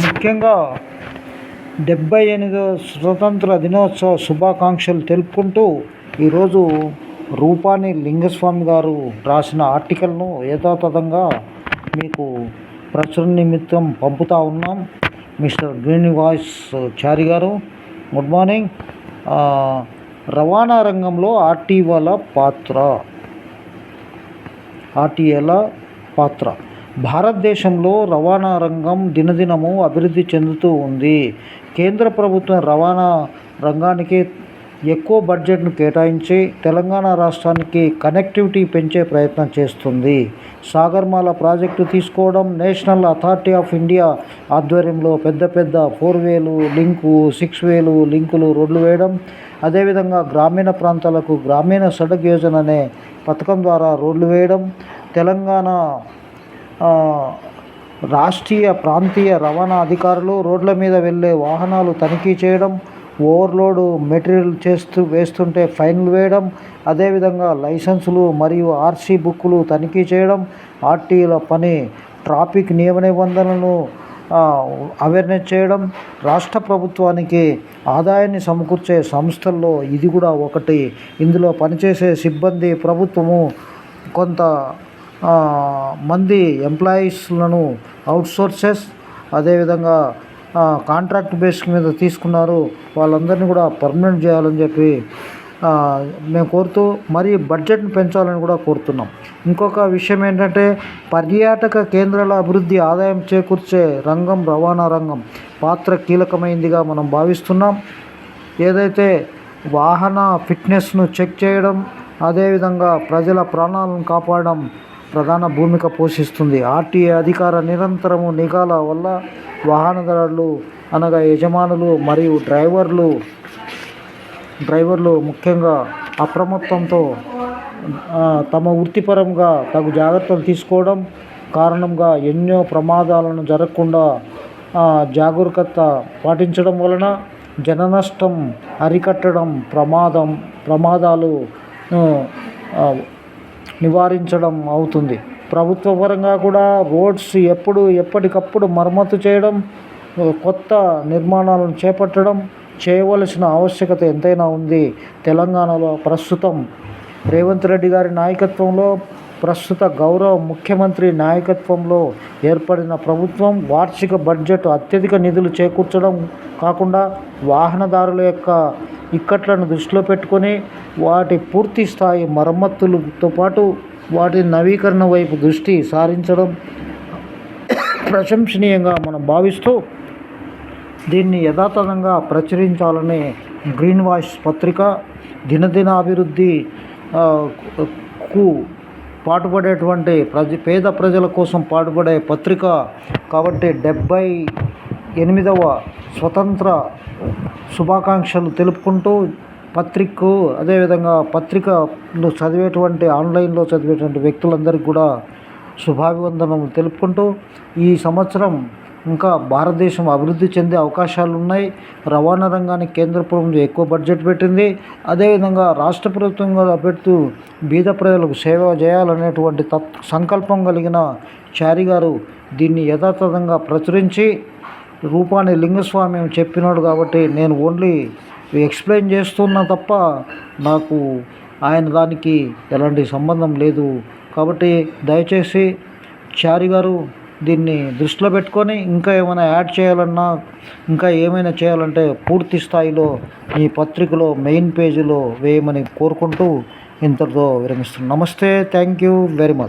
ముఖ్యంగా డెబ్బై ఎనిమిదో స్వతంత్ర దినోత్సవ శుభాకాంక్షలు తెలుపుకుంటూ ఈరోజు రూపాని లింగస్వామి గారు రాసిన ఆర్టికల్ను యథాతథంగా మీకు ప్రచురణ నిమిత్తం పంపుతా ఉన్నాం. మిస్టర్ గ్రీన్ వాయిస్ చారి గారు గుడ్ మార్నింగ్. రవాణా రంగంలో ఆర్టీఓల పాత్ర. ఆర్టీఏల పాత్ర. భారతదేశంలో రవాణా రంగం దినదినము అభివృద్ధి చెందుతూ ఉంది. కేంద్ర ప్రభుత్వం రవాణా రంగానికి ఎక్కువ బడ్జెట్ను కేటాయించి తెలంగాణ రాష్ట్రానికి కనెక్టివిటీ పెంచే ప్రయత్నం చేస్తుంది. సాగర్మాల ప్రాజెక్టు తీసుకోవడం నేషనల్ అథారిటీ ఆఫ్ ఇండియా ఆధ్వర్యంలో పెద్ద పెద్ద ఫోర్ వేలు లింకు సిక్స్ వేలు లింకులు రోడ్లు వేయడం అదేవిధంగా గ్రామీణ ప్రాంతాలకు గ్రామీణ సడక్ యోజన అనే పథకం ద్వారా రోడ్లు వేయడం తెలంగాణ రాష్ట్రీయ ప్రాంతీయ రవాణా అధికారులు రోడ్ల మీద వెళ్ళే వాహనాలు తనిఖీ చేయడం ఓవర్లోడ్ మెటీరియల్ చేస్తూ వేస్తుంటే ఫైన్లు వేయడం అదేవిధంగా లైసెన్సులు మరియు ఆర్సీ బుక్కులు తనిఖీ చేయడం ఆర్టీల పని ట్రాఫిక్ నియమ నిబంధనలను అవేర్నెస్ చేయడం రాష్ట్ర ప్రభుత్వానికి ఆదాయాన్ని సమకూర్చే సంస్థల్లో ఇది కూడా ఒకటి. ఇందులో పనిచేసే సిబ్బంది ప్రభుత్వము కొంత మంది ఎంప్లాయీస్లను అవుట్సోర్సెస్ అదేవిధంగా కాంట్రాక్ట్ బేస్ మీద తీసుకున్నారు. వాళ్ళందరినీ కూడా పర్మనెంట్ చేయాలని చెప్పి మేము కోరుతూ మరి బడ్జెట్ను పెంచాలని కూడా కోరుతున్నాం. ఇంకొక విషయం ఏంటంటే పర్యాటక కేంద్రాల అభివృద్ధి ఆదాయం చేకూర్చే రంగం రవాణా రంగం పాత్ర కీలకమైందిగా మనం భావిస్తున్నాం. ఏదైతే వాహన ఫిట్నెస్ను చెక్ చేయడం అదేవిధంగా ప్రజల ప్రాణాలను కాపాడడం ప్రధాన భూమిక పోషిస్తుంది. ఆర్టీఏ అధికార నిరంతరము నిఘాల వల్ల వాహనదారులు అనగా యజమానులు మరియు డ్రైవర్లు డ్రైవర్లు ముఖ్యంగా అప్రమత్తంతో తమ వృత్తిపరంగా తగు జాగ్రత్తలు తీసుకోవడం కారణంగా ఎన్నో ప్రమాదాలను జరగకుండా జాగరూకత పాటించడం వలన జన నష్టం అరికట్టడం ప్రమాదం ప్రమాదాలు నివారించడం అవుతుంది. ప్రభుత్వ పరంగా కూడా రోడ్స్ ఎప్పుడు ఎప్పటికప్పుడు మరమ్మతు చేయడం కొత్త నిర్మాణాలను చేపట్టడం చేయవలసిన ఆవశ్యకత ఎంతైనా ఉంది. తెలంగాణలో ప్రస్తుతం రేవంత్ రెడ్డి గారి నాయకత్వంలో ప్రస్తుత గౌరవ ముఖ్యమంత్రి నాయకత్వంలో ఏర్పడిన ప్రభుత్వం వార్షిక బడ్జెట్ అత్యధిక నిధులు చేకూర్చడం కాకుండా వాహనదారుల యొక్క ఇక్కట్లను దృష్టిలో పెట్టుకొని వాటి పూర్తి స్థాయి మరమ్మతులతో పాటు వాటి నవీకరణ వైపు దృష్టి సారించడం ప్రశంసనీయంగా మనం భావిస్తూ దీన్ని యథాతథంగా ప్రచురించాలని గ్రీన్ వాయిస్ పత్రిక దినదిన అభివృద్ధి కు పాటుపడేటువంటి ప్రజ పేద ప్రజల కోసం పాటుపడే పత్రిక కాబట్టి డెబ్బై ఎనిమిదవ స్వతంత్ర శుభాకాంక్షలు తెలుపుకుంటూ పత్రికకు అదేవిధంగా పత్రికలు చదివేటువంటి ఆన్లైన్లో చదివేటువంటి వ్యక్తులందరికీ కూడా శుభాభివందనలు తెలుపుకుంటూ ఈ సంవత్సరం ఇంకా భారతదేశం అభివృద్ధి చెందే అవకాశాలు ఉన్నాయి. రవాణా రంగానికి కేంద్ర ప్రభుత్వం ఎక్కువ బడ్జెట్ పెట్టింది. అదేవిధంగా రాష్ట్ర ప్రభుత్వం కూడా పెడుతూ బీద ప్రజలకు సేవ చేయాలనేటువంటి తత్ సంకల్పం కలిగిన చారి గారు దీన్ని యథాతథంగా ప్రచురించి రూపాన్ని లింగస్వామి చెప్పినాడు కాబట్టి నేను ఓన్లీ ఎక్స్ప్లెయిన్ చేస్తున్నా తప్ప నాకు ఆయన దానికి ఎలాంటి సంబంధం లేదు. కాబట్టి దయచేసి చారి గారు దీన్ని దృష్టిలో పెట్టుకొని ఇంకా ఏమైనా యాడ్ చేయాలన్నా ఇంకా ఏమైనా చేయాలంటే పూర్తి స్థాయిలో ఈ పత్రికలో మెయిన్ పేజీలో వేయమని కోరుకుంటూ ఇంతటితో విరమిస్తున్నాను నమస్తే. Thank you very much.